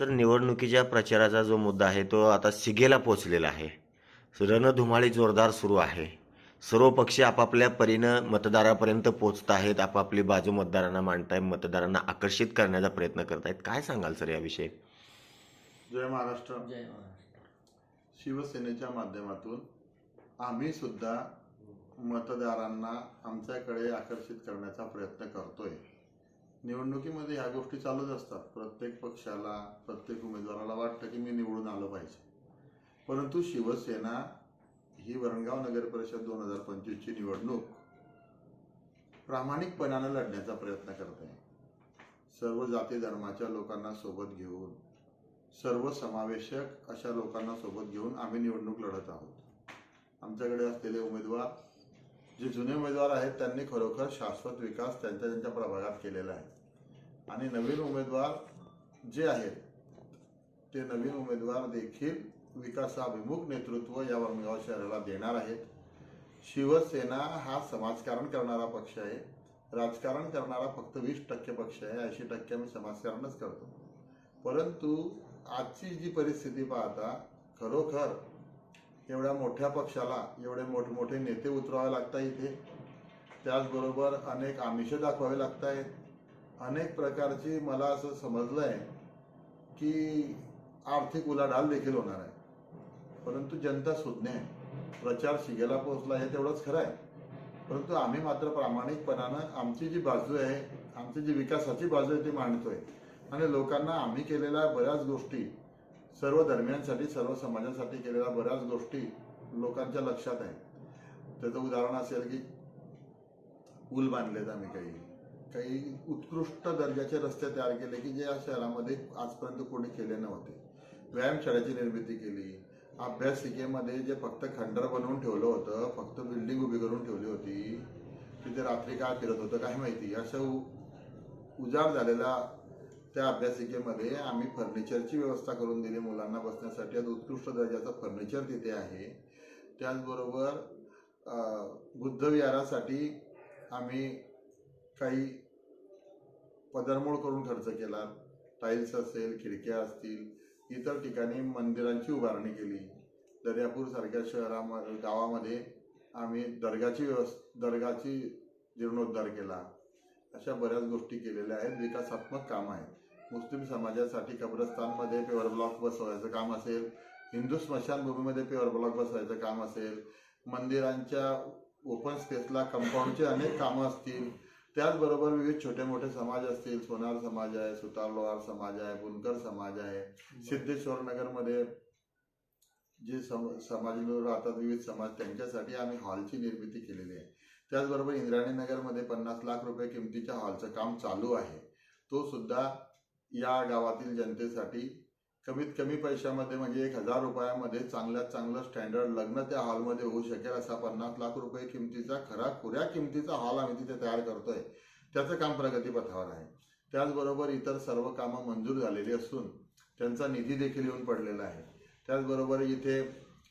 Sir निवडणुकीच्या प्रचाराचा जो मुद्दा आहे तो आता शिगेला पोचलेला आहे. रणधुमाळी जोरदार सुरू आहे. सर्व पक्ष आपापल्या परीनं मतदारापर्यंत पोचत आहेत आपापली बाजू मतदारांना मांडतायत मतदारांना आकर्षित करण्याचा प्रयत्न करत आहेत काय सांगाल सर याविषयी? जय महाराष्ट्र. जय महाराष्ट्र. शिवसेनेच्या माध्यमातून आम्ही सुद्धा मतदारांना आमच्याकडे आकर्षित करण्याचा प्रयत्न करतोय. निवडणुकीमध्ये ह्या गोष्टी चालूच असतात. प्रत्येक पक्षाला प्रत्येक उमेदवाराला वाटतं की मी निवडून आलो पाहिजे. परंतु शिवसेना ही वरणगाव नगर परिषद दोन हजार पंचवीसची निवडणूक प्रामाणिकपणानं लढण्याचा प्रयत्न करत आहे. सर्व जाती धर्माच्या लोकांना सोबत घेऊन सर्व समावेशक अशा लोकांना सोबत घेऊन आम्ही निवडणूक लढत आहोत. आमच्याकडे असलेले उमेदवार जे जुने उमेदवार आहेत त्यांनी खरोखर शाश्वत विकास त्यांच्या त्यांच्या प्रभागात केलेला आहे. आणि नवीन उमेदवार जे आहेत ते नवीन उमेदवार देखील विकासाभिमुख नेतृत्व या वरमगाव शहराला देणार आहेत. शिवसेना हा समाजकारण करणारा पक्ष आहे. राजकारण करणारा फक्त वीस टक्के पक्ष आहे. ऐंशी टक्के आम्ही समाजकारणच करतो. परंतु आजची जी परिस्थिती पाहता खरोखर एवढ्या मोठ्या पक्षाला एवढे मोठमोठे नेते उतरवावे लागतात इथे. त्याचबरोबर अनेक आमिषं दाखवावे लागत आहेत अनेक प्रकारची मला असं समजलं आहे की आर्थिक उलाढाल देखील होणार आहे. परंतु जनता सुज्ञ आहे. प्रचार शिगेला पोहोचला हे तेवढंच खरं आहे. परंतु आम्ही मात्र प्रामाणिकपणानं आमची जी बाजू आहे आमची जी विकासाची बाजू आहे ती मांडतोय. आणि लोकांना आम्ही केलेल्या बऱ्याच गोष्टी सर्व धर्मियांसाठी सर्व समाजासाठी केलेल्या बऱ्याच गोष्टी लोकांच्या लक्षात आहे त्याचं उदाहरण असेल की पूल बांधलेत आम्ही काही. काही उत्कृष्ट दर्जाचे रस्ते तयार केले की जे या शहरामध्ये आजपर्यंत कोणी केले नव्हते. व्यायामशाळेची निर्मिती केली. अभ्यासिकेमध्ये जे फक्त खंडर बनवून ठेवलं होतं फक्त बिल्डिंग उभी करून ठेवली होती तिथे रात्री काय फिरत होतं काय माहिती. असं उजाड झालेला त्या अभ्यासिकेमध्ये आम्ही फर्निचरची व्यवस्था करून दिली मुलांना बसण्यासाठी. आज उत्कृष्ट दर्जाचं फर्निचर तिथे आहे. त्याचबरोबर बुद्धविहारासाठी आम्ही काही पदरमोड करून खर्च केला. टाईल्स असेल खिडक्या असतील इतर ठिकाणी मंदिरांची उभारणी केली. दर्यापूर सारख्या शहरामध्ये गावामध्ये आम्ही दर्गाची व्यवस् दर्गाची जीर्णोद्धार केला. अशा बऱ्याच गोष्टी केलेल्या आहेत. विकासात्मक काम आहेत. मुस्लिम समाजासाठी कब्रस्तानमध्ये पेवर ब्लॉक बसवायचं काम असेल हिंदू स्मशानभूमीमध्ये पेवर ब्लॉक बसवायचं काम असेल मंदिरांच्या ओपन स्पेसला कंपाऊंडचे अनेक कामं असतील त्याचबरोबर विविध छोटे मोठे समाज असतील सोनार समाज आहे सुतार लोहार समाज आहे बुनकर समाज आहे सिद्धेश्वर नगरमध्ये जे सम समाज राहतात विविध समाज त्यांच्यासाठी आम्ही हॉलची निर्मिती केलेली आहे. त्याचबरोबर इंद्रायणी नगरमध्ये पन्नास लाख रुपये किमतीच्या हॉलचं काम चालू आहे. तो सुद्धा या गावातील जनतेसाठी कमीत कमी पैशामध्ये म्हणजे एक हजार रुपयामध्ये चांगल्यात चांगलं स्टँडर्ड लग्न त्या हॉलमध्ये होऊ शकेल असा पन्नास लाख रुपये किमतीचा खरा खुऱ्या किमतीचा हॉल आम्ही तिथे तयार करतोय. त्याचं काम प्रगतीपथावर आहे. त्याचबरोबर इतर सर्व कामं मंजूर झालेली असून त्यांचा निधी देखील येऊन पडलेला आहे. त्याचबरोबर इथे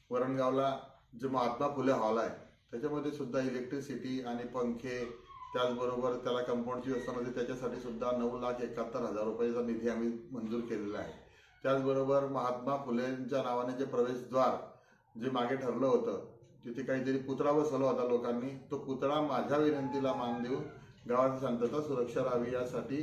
वरणगावला जो महात्मा फुले हॉल आहे त्याच्यामध्ये सुद्धा इलेक्ट्रिसिटी आणि पंखे त्याचबरोबर त्याला कंपाऊंडची व्यवस्था नव्हती त्याच्यासाठी सुद्धा नऊ लाख एकाहत्तर हजार रुपयाचा निधी आम्ही मंजूर केलेला आहे. त्याचबरोबर महात्मा फुलेंच्या नावाने जे प्रवेशद्वार जे मागे ठरलं होतं तिथे काहीतरी पुतळा बसवला होता लोकांनी. तो पुतळा माझ्या विनंतीला मान देऊन गावाची शांतता सुरक्षा राहावी यासाठी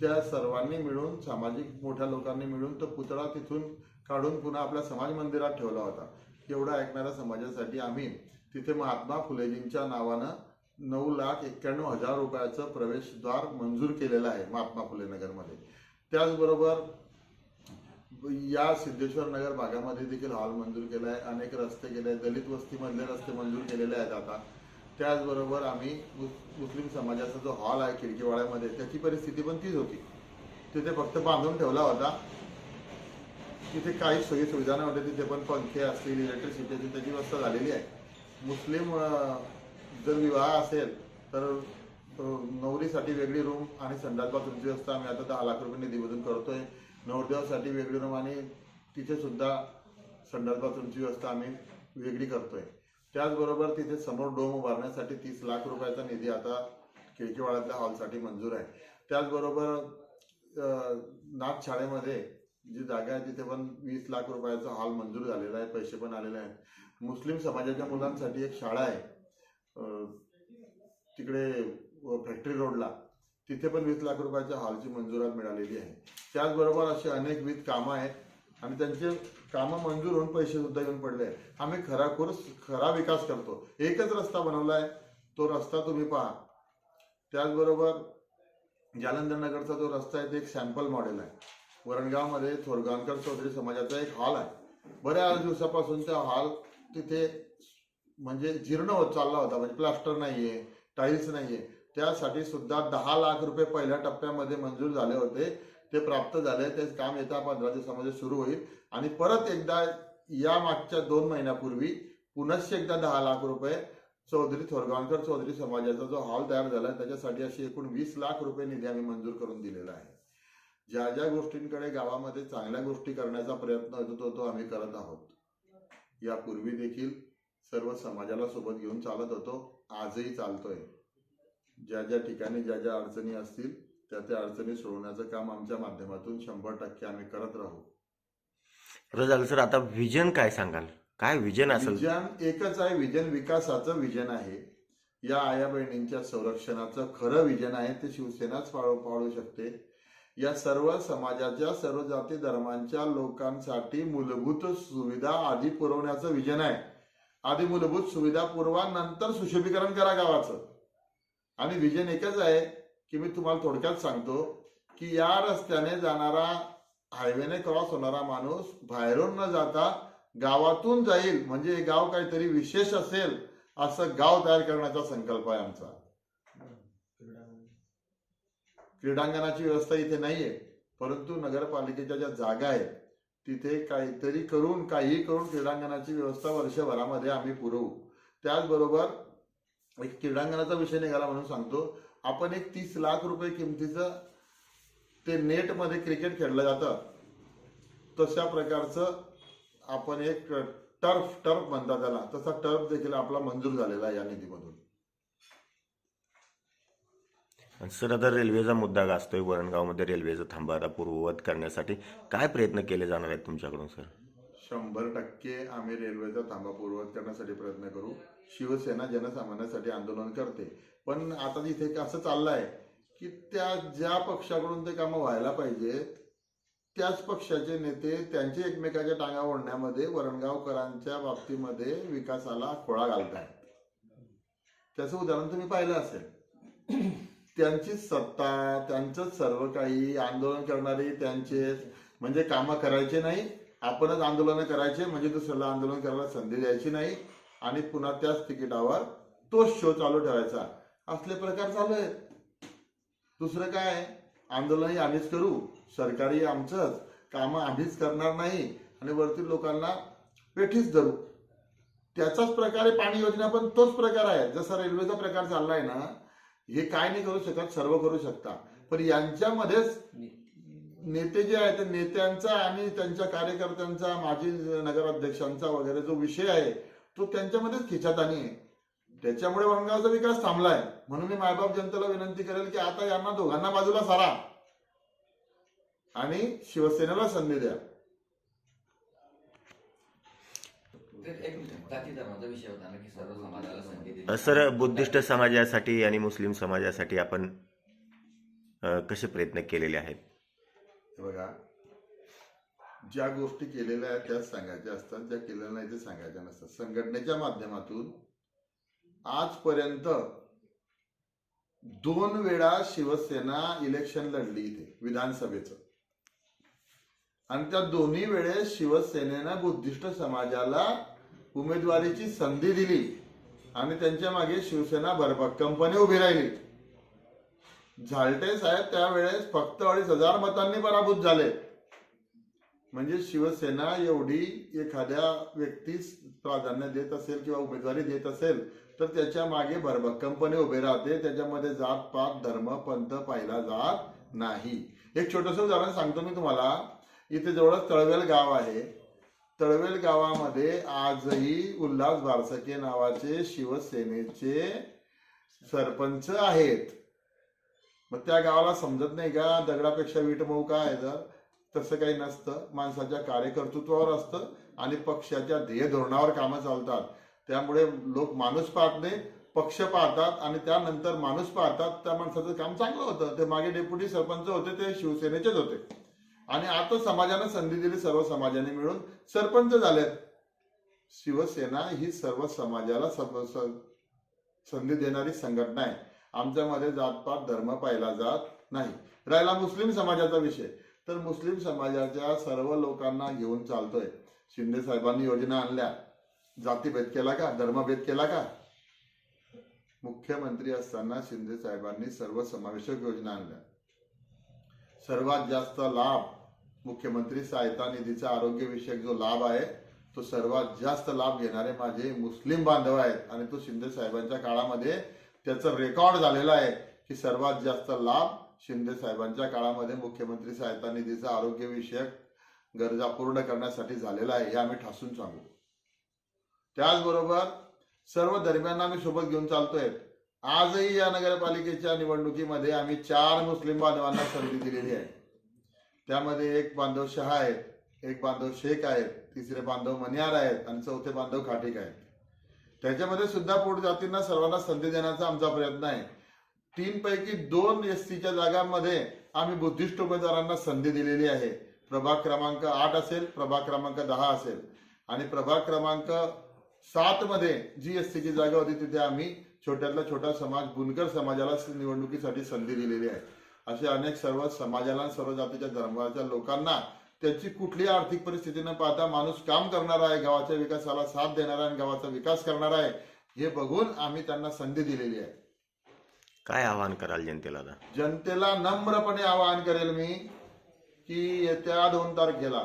त्या सर्वांनी मिळून सामाजिक मोठ्या लोकांनी मिळून तो पुतळा तिथून काढून पुन्हा आपल्या समाज मंदिरात ठेवला होता. एवढा ऐकणाऱ्या समाजासाठी आम्ही तिथे महात्मा फुलेजींच्या नावानं नऊ लाख एक्क्याण्णव हजार रुपयाचं प्रवेशद्वार मंजूर केलेलं आहे महात्मा फुले नगरमध्ये. त्याचबरोबर या सिद्धेश्वर नगर भागामध्ये देखील हॉल मंजूर केला आहे अनेक रस्ते केले आहेत दलित वस्तीमधले रस्ते मंजूर केलेले आहेत आता. त्याचबरोबर आम्ही मुस्लिम समाजाचा जो हॉल आहे खिडकीवाड्यामध्ये त्याची परिस्थिती पण तीच होती. तिथे फक्त बांधून ठेवला होता. तिथे काही सोयी सुविधा नव्हत्या तिथे पण पंखे असतील इलेक्ट्रिसिटीची त्याची व्यवस्था झालेली आहे. मुस्लिम जर विवाह असेल तर नवरीसाठी वेगळी रूम आणि संडास बाथरूमची व्यवस्था आम्ही आता दहा लाख रुपये निधीमधून करतोय. नवरदेवासाठी वेगळी रूम आणि तिथे सुद्धा संडास बाथरूमची व्यवस्था आम्ही वेगळी करतोय. त्याचबरोबर तिथे समोर डोम उभारण्यासाठी तीस लाख रुपयाचा निधी आता खिडकीवाड्यातल्या हॉलसाठी मंजूर आहे. त्याचबरोबर नागशाळेमध्ये नाथ शाळेमध्ये जी जागा आहे तिथे पण वीस लाख रुपयाचा हॉल मंजूर झालेला आहे पैसे पण आलेले आहेत. मुस्लिम समाजाच्या मुलांसाठी एक शाळा आहे. तिकडे फॅक्टरी रोडला. तिथे पण वीस लाख रुपयाच्या हॉलची मंजुरात मिळालेली आहे. त्याचबरोबर अशी अनेकविध कामं आहेत आणि त्यांचे कामं मंजूर होऊन पैसे सुद्धा येऊन पडले आहेत. आम्ही खराखोर खरा विकास करतो. एकच रस्ता बनवलाय तो रस्ता तुम्ही पहा. त्याचबरोबर जालंधर नगरचा जो रस्ता आहे ते एक सॅम्पल मॉडेल आहे. वरणगावमध्ये थोरगावकर चौधरी समाजाचा एक हॉल आहे. बऱ्याच दिवसापासून त्या हॉल तिथे म्हणजे जीर्ण होत चालला होता. म्हणजे प्लास्टर नाहीये टाईल्स नाहीये. त्यासाठी सुद्धा दहा लाख रुपये पहिल्या टप्प्यामध्ये मंजूर झाले होते. ते प्राप्त झाले. ते काम येत्या पंधरा दिवसामध्ये सुरू होईल. आणि परत एकदा या मागच्या दोन महिन्यापूर्वी पुनश्च एकदा दहा लाख रुपये चौधरी थोरगावकर चौधरी समाजाचा जो हॉल तयार झाला त्याच्यासाठी अशी एकूण वीस लाख रुपये निधी आम्ही मंजूर करून दिलेला आहे. ज्या ज्या गोष्टींकडे गावामध्ये चांगल्या गोष्टी करण्याचा प्रयत्न होतो तो तो आम्ही करत आहोत. यापूर्वी देखील सर्व समाजाला सोबत घेऊन चालत होतो. आजही चालतोय. ज्या ज्या ठिकाणी ज्या ज्या अडचणी असतील त्या त्या अडचणी सोडवण्याचं काम आमच्या माध्यमातून शंभर टक्के आम्ही करत राहू. बरं झालं सर आता विजन काय सांगाल? काय विजन असेल? विजन एकच आहे विजन विकासाचं विजन आहे. या आया बहिणींच्या संरक्षणाचं खरं विजन आहे ते शिवसेनाच पाळू पाळू शकते. या सर्व समाजाच्या सर्व जाती धर्मांच्या लोकांसाठी मूलभूत सुविधा आधी पुरवण्याचं विजन आहे. आधी मूलभूत सुविधा पुरवा नंतर सुशोभीकरण करा गावाचं. आणि विजन एकच आहे की मी तुम्हाला थोडक्यात सांगतो की या रस्त्याने जाणारा हायवेने क्रॉस होणारा माणूस बाहेरून न जाता गावातून जाईल म्हणजे हे गाव काहीतरी विशेष असेल असं गाव तयार करण्याचा संकल्प आहे आमचा. क्रीडांगणाची व्यवस्था इथे नाहीये परंतु नगरपालिकेच्या ज्या जागा आहेत तिथे काहीतरी करून काही करून क्रीडांगणाची व्यवस्था वर्षभरामध्ये आम्ही पुरवू. त्याचबरोबर एक क्रीडांगणाचा विषय निघाला म्हणून सांगतो. आपण एक तीस लाख रुपये किमतीचं ते नेटमध्ये क्रिकेट खेळलं जातं. तशा प्रकारचं आपण एक टर्फ टर्फ म्हणतात त्याला. तसा टर्फ देखील आपला मंजूर झालेला आहे या निधीमधून. आणि सर आता रेल्वेचा मुद्दा गाजतोय. वरणगावमध्ये रेल्वेचा थांबायला पूर्ववत करण्यासाठी. काय प्रयत्न केले जाणार आहेत तुमच्याकडून सर? शंभर टक्के आम्ही रेल्वेचा थांबा पूर्ववत करण्यासाठी प्रयत्न करू. शिवसेना जनसामान्यासाठी आंदोलन करते. पण आता इथे असं चाललंय की त्या ज्या पक्षाकडून ते कामं व्हायला पाहिजेत त्याच पक्षाचे नेते त्यांचे एकमेकाच्या टांगा ओढण्यामध्ये वरणगावकरांच्या बाबतीमध्ये विकासाला खोळा घालत आहेत त्याचं उदाहरण तुम्ही पाहिलं असेल. त्यांची सत्ता त्यांचं सर्व काही आंदोलन करणारी त्यांचे म्हणजे कामं करायचे नाही आपणच आंदोलन करायचे म्हणजे दुसऱ्याला आंदोलन करायला संधी द्यायची नाही आणि पुन्हा त्याच तिकिटावर तोच शो चालू ठेवायचा. असले प्रकार चालू आहेत. दुसरं काय आंदोलनही आम्हीच करू. सरकारी आमचंच. कामं आम्हीच करणार नाही आणि वरती लोकांना पेठीच धरू. त्याचाच प्रकारे पाणी योजना पण तोच प्रकार आहे. जसा रेल्वेचा प्रकार चाललाय ना हे काय नाही करू शकत सर्व करू शकता. पण यांच्यामध्येच नेते जे आहेत ते नेत्यांचा आणि त्यांच्या कार्यकर्त्यांचा माजी नगराध्यक्षांचा वगैरे जो विषय आहे तो त्यांच्यामध्येच खिचातानी आहे. त्याच्यामुळे वनगावचा विकास थांबलाय. म्हणून मी मायबाप जनतेला विनंती करेल की आता यांना दोघांना बाजूला सारा. आणि शिवसेनेला संधी द्या. सर बुद्धिस्ट समाजासाठी आणि मुस्लिम समाजासाठी आपण कसे प्रयत्न केलेले आहेत? बघा ज्या गोष्टी केलेल्या आहेत त्याच सांगायच्या असतात ज्या केलेल्या नाही ते सांगायच्या नसतात. संघटनेच्या माध्यमातून आजपर्यंत दोन वेळा शिवसेना इलेक्शन लढली इथे विधानसभेचं. आणि त्या दोन्ही वेळेस शिवसेनेनं बुद्धिस्ट समाजाला उमेदवारीची संधी दिली आणि त्यांच्या मागे शिवसेना भरभक्कमपणे उभी राहिली. झालटे साहेब त्यावेळेस फक्त अडीच हजार मतांनी पराभूत झाले. म्हणजे शिवसेना एवढी एखाद्या व्यक्तीस प्राधान्य देत असेल किंवा उमेदवारी देत असेल तर त्याच्यामागे भरभक्कमपणे उभे राहते. त्याच्यामध्ये जात पात धर्म पंथ पाहिला जात नाही. एक छोटस उदाहरण सांगतो मी तुम्हाला. इथे जवळच तळवेल गाव आहे. तळवेल गावामध्ये आजही उल्हास बारसके नावाचे शिवसेनेचे सरपंच आहेत. मग त्या गावाला समजत नाही का? दगडापेक्षा वीट मऊ का तसं काही नसतं. माणसाच्या कार्यकर्तृत्वावर असतं आणि पक्षाच्या ध्येय धोरणावर कामं चालतात. त्यामुळे लोक माणूस पाहत नाही पक्ष पाहतात आणि त्यानंतर माणूस पाहतात. त्या माणसाचं काम चांगलं होतं. ते मागे डेप्युटी सरपंच होते ते शिवसेनेचेच होते. आणि आता समाजानं संधी दिली सर्व समाजाने मिळून सरपंच झालेत. शिवसेना ही सर्व समाजाला संधी देणारी संघटना आहे. आमच्यामध्ये जातपात धर्म पाहिला जात नाही. राहिला मुस्लिम समाजाचा विषय. तर मुस्लिम समाजाच्या सर्व लोकांना घेऊन चालतोय. शिंदे साहेबांनी योजना आणल्या. जातीभेद केला का? धर्मभेद केला का? मुख्यमंत्री असताना शिंदे साहेबांनी सर्व समावेशक योजना आणल्या. सर्वात जास्त लाभ मुख्यमंत्री सहायता निधीचा आरोग्यविषयक जो लाभ आहे तो सर्वात जास्त लाभ घेणारे माझे मुस्लिम बांधव आहेत. आणि तो शिंदे साहेबांच्या काळामध्ये त्याचं रेकॉर्ड झालेलं आहे की सर्वात जास्त लाभ शिंदे साहेबांच्या काळामध्ये मुख्यमंत्री सहायता निधीचा आरोग्यविषयक गरजा पूर्ण करण्यासाठी झालेला आहे हे आम्ही ठासून सांगू. त्याचबरोबर सर्व दरम्यान आम्ही सोबत घेऊन चालतोय. आजही या नगरपालिकेच्या निवडणुकीमध्ये आम्ही चार मुस्लिम बांधवांना संधी दिलेली आहे. त्यामध्ये एक बांधव शहा आहेत एक बांधव शेख आहेत तिसरे बांधव मनियार आहेत आणि चौथे बांधव खाटिक आहेत. त्याच्यामध्ये सुद्धा पोट जातींना सर्वांना संधी देण्याचा आमचा प्रयत्न आहे. तीन पैकी दोन एस टीच्या जागांमध्ये आम्ही बुद्धिस्ट उमेदवारांना संधी दिलेली आहे. प्रभाग क्रमांक आठ असेल प्रभाग क्रमांक दहा असेल. आणि प्रभाग क्रमांक सात मध्ये जी एस टीची जागा होती तिथे आम्ही छोट्यातला छोटा समाज बुनकर समाजाला निवडणुकीसाठी संधी दिलेली आहे. असे अनेक सर्व समाजाला सर्व जातीच्या धर्माच्या लोकांना त्याची कुठली आर्थिक परिस्थिती न पाहता माणूस काम करणार आहे गावाच्या विकासाला साथ देणार आहे आणि गावाचा विकास करणार आहे हे बघून आम्ही त्यांना संधी दिलेली आहे. काय आवाहन कराल जनतेला आता? जनतेला नम्रपणे आवाहन करेल मी की येत्या दोन तारखेला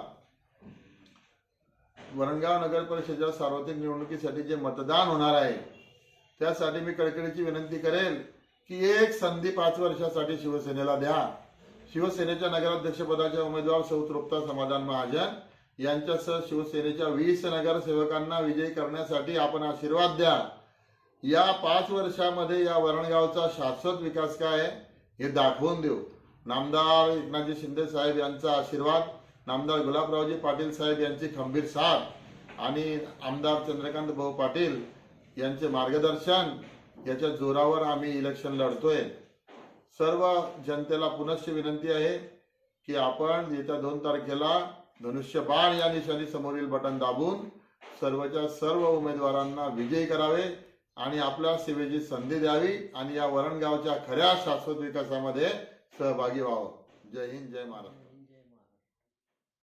वरणगाव नगर परिषदेच्या सार्वत्रिक निवडणुकीसाठी जे मतदान होणार आहे त्यासाठी मी कळकळीची विनंती करेल की एक संधी पाच वर्षासाठी शिवसेनेला द्या. शिवसेनेच्या नगराध्यक्षपदाच्या उमेदवार सौ तृप्ता समाधान महाजन यांच्यासह शिवसेनेच्या वीस नगरसेवकांना विजयी करण्यासाठी आपण आशीर्वाद द्या. या पाच वर्षामध्ये या वरणगावचा शाश्वत विकास काय आहे हे दाखवून देऊ. नामदार एकनाथजी शिंदे साहेब यांचा आशीर्वाद नामदार गुलाबरावजी पाटील साहेब यांची खंबीर साथ आणि आमदार चंद्रकांत भाऊ पाटील यांचे मार्गदर्शन याच्या जोरावर आम्ही इलेक्शन लढतोय. सर्व जनतेला पुनश्च विनंती आहे की आपण येत्या दोन तारखेला धनुष्यबाण या निशाणी समोरील बटन दाबून सर्वच्या सर्व उमेदवारांना विजयी करावे आणि आपल्या सेवेची संधी द्यावी आणि या वरणगावच्या खऱ्या शाश्वत विकासामध्ये सहभागी व्हावं. जय हिंद जय महाराष्ट्र.